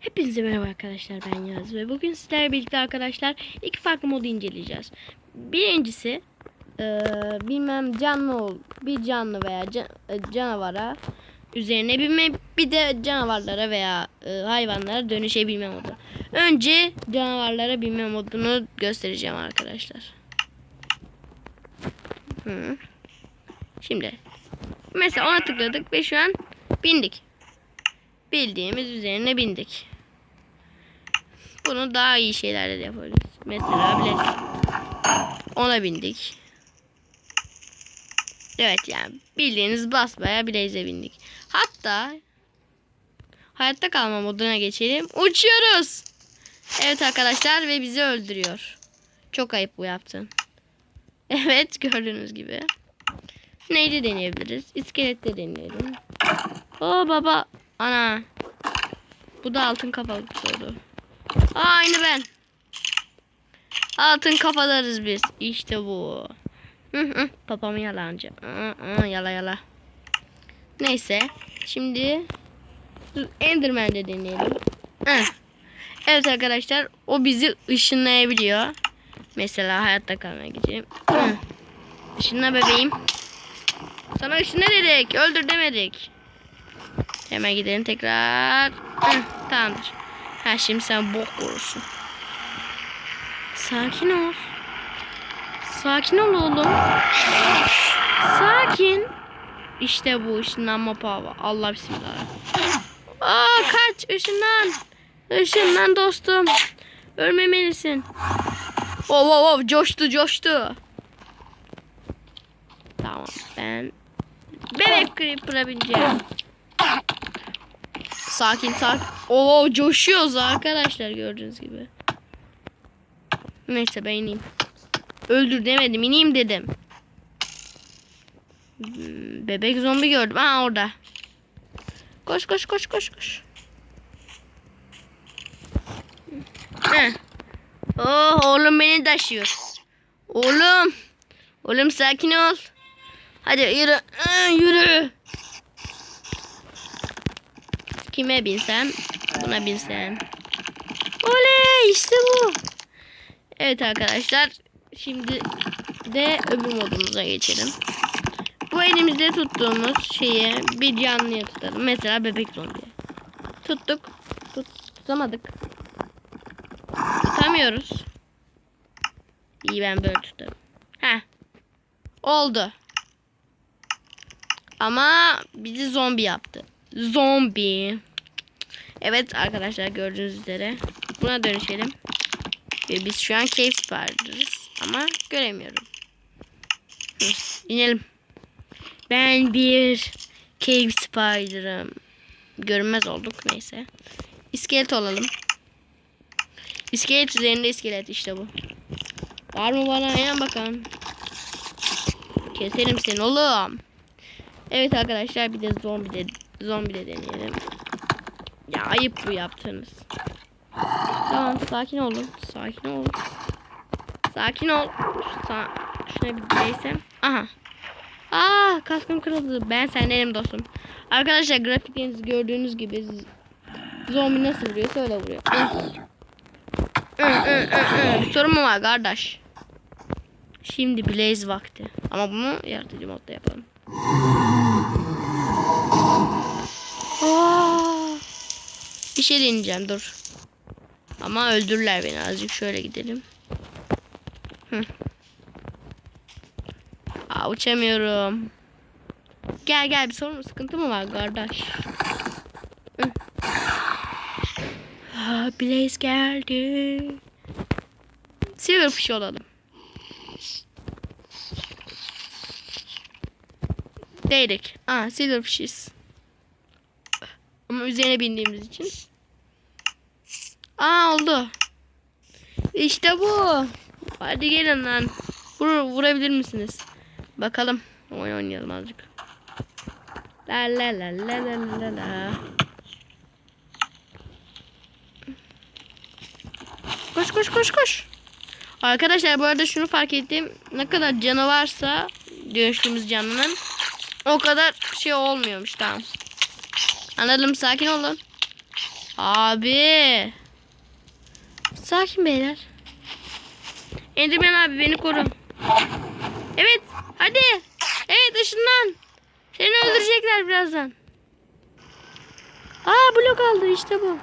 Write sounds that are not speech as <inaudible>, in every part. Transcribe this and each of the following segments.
Hepinize merhaba arkadaşlar ben Yaz ve bugün sizlerle birlikte arkadaşlar iki farklı modu inceleyeceğiz. Birincisi eee, bilmem canlı ol bir canlı veya can- e, canavara üzerine binme bir de canavarlara veya e, hayvanlara dönüşebilme modu. Önce canavarlara binme modunu göstereceğim arkadaşlar. Hı. Şimdi mesela ona tıkladık ve şu an bindik bildiğimiz üzerine bindik. Bunu daha iyi şeylerle de yaparız. Mesela Blaze. Ona bindik. Evet yani bildiğiniz basbaya Blaze'e bindik. Hatta hayatta kalma moduna geçelim. Uçuyoruz. Evet arkadaşlar ve bizi öldürüyor. Çok ayıp bu yaptın. <laughs> Evet gördüğünüz gibi. Neydi deneyebiliriz? İskelette deneyelim. Oo baba. Ana. Bu da altın kafalı oldu. Aynı ben. Altın kafalarız biz. İşte bu. Hı hı. Papamı yalancı. Yala yala. Neyse. Şimdi Enderman'de deneyelim. Hı. Evet arkadaşlar. O bizi ışınlayabiliyor. Mesela hayatta kalmaya gidelim. Hı. Işınla bebeğim. Sana ışınla dedik. Öldür demedik. Hemen gidelim tekrar. Hı, tamamdır. Ha şimdi sen bok vurursun. Sakin ol. Sakin ol oğlum. Sakin. İşte bu ışınlanma pava. Allah bismillah. Aa kaç ışınlan. Işınlan dostum. Ölmemelisin. Oh oh oh coştu coştu. Tamam ben bebek creeper'a bineceğim. Sakin sakin. Oo coşuyoruz arkadaşlar gördüğünüz gibi. Neyse ben ineyim. Öldür demedim ineyim dedim. Hmm, Bebek zombi gördüm. Ha orada. Koş koş koş koş koş. Heh. Oh oğlum beni taşıyor. Oğlum. Oğlum sakin ol. Hadi yürü. Yürü. Kime binsem? Buna binsem. Oley işte bu. Evet arkadaşlar. Şimdi de öbür modumuza geçelim. Bu elimizde tuttuğumuz şeyi bir canlıya tutalım. Mesela bebek zombi. Tuttuk. Tut, tutamadık. Tutamıyoruz. İyi ben böyle tutarım. Heh. Oldu. Ama bizi zombi yaptı. Zombi. Evet arkadaşlar gördüğünüz üzere. Buna dönüşelim. Ve biz şu an cave spider'ız. Ama göremiyorum. İnelim. Ben bir cave spider'ım. Görünmez olduk neyse. İskelet olalım. İskelet üzerinde iskelet işte bu. Var mı bana inan bakalım. Keserim seni oğlum. Evet arkadaşlar bir de zombi de zombi de deneyelim. Ya ayıp bu yaptığınız. Tamam sakin olun. Sakin olun. Sakin ol. Sa şuna bir değsem. Aha. Aa kaskım kırıldı. Ben sendenim dostum. Arkadaşlar grafiklerinizi gördüğünüz gibi zombi nasıl vuruyor öyle vuruyor. Bir sorun mu var kardeş? Şimdi Blaze vakti. Ama bunu yaratıcı modda yapalım. Aa, bir şey deneyeceğim dur. Ama öldürürler beni azıcık şöyle gidelim. Hı. Aa, uçamıyorum. Gel gel bir sorun mu sıkıntı mı var kardeş? Hı. Aa, Blaze geldi. Silverfish olalım. Değdik. Aa Silverfish'iz. Ama üzerine bindiğimiz için. Aa oldu. İşte bu. Hadi gelin lan. Vur, vurabilir misiniz? Bakalım. Oyun oynayalım azıcık. La la la la la la la. Koş koş koş koş. Arkadaşlar bu arada şunu fark ettim. Ne kadar canı varsa dönüştüğümüz canlının o kadar şey olmuyormuş tamam. Anladım sakin olun. Abi. Sakin beyler. Enderman abi beni koru. Evet. Hadi. Evet ışınlan. Seni öldürecekler birazdan. Aa blok aldı işte bu.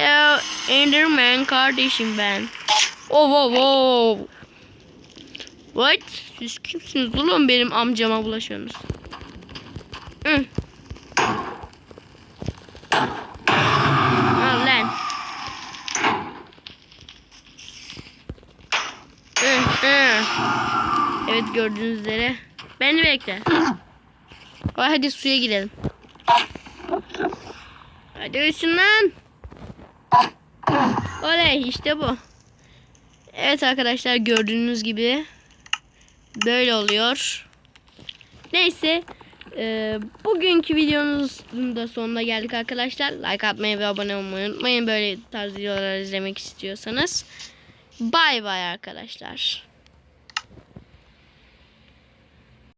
Ya Enderman kardeşim ben. Oh oh oh. What? Siz kimsiniz oğlum benim amcama bulaşıyorsunuz? Hı. Al lan. Evet gördüğünüz üzere. Beni bekle. Hadi suya girelim. Hadi ışınlan. Oley işte bu. Evet arkadaşlar gördüğünüz gibi böyle oluyor. Neyse e, bugünkü videomuzun da sonuna geldik arkadaşlar. Like atmayı ve abone olmayı unutmayın böyle tarz videolar izlemek istiyorsanız. Bay bay arkadaşlar.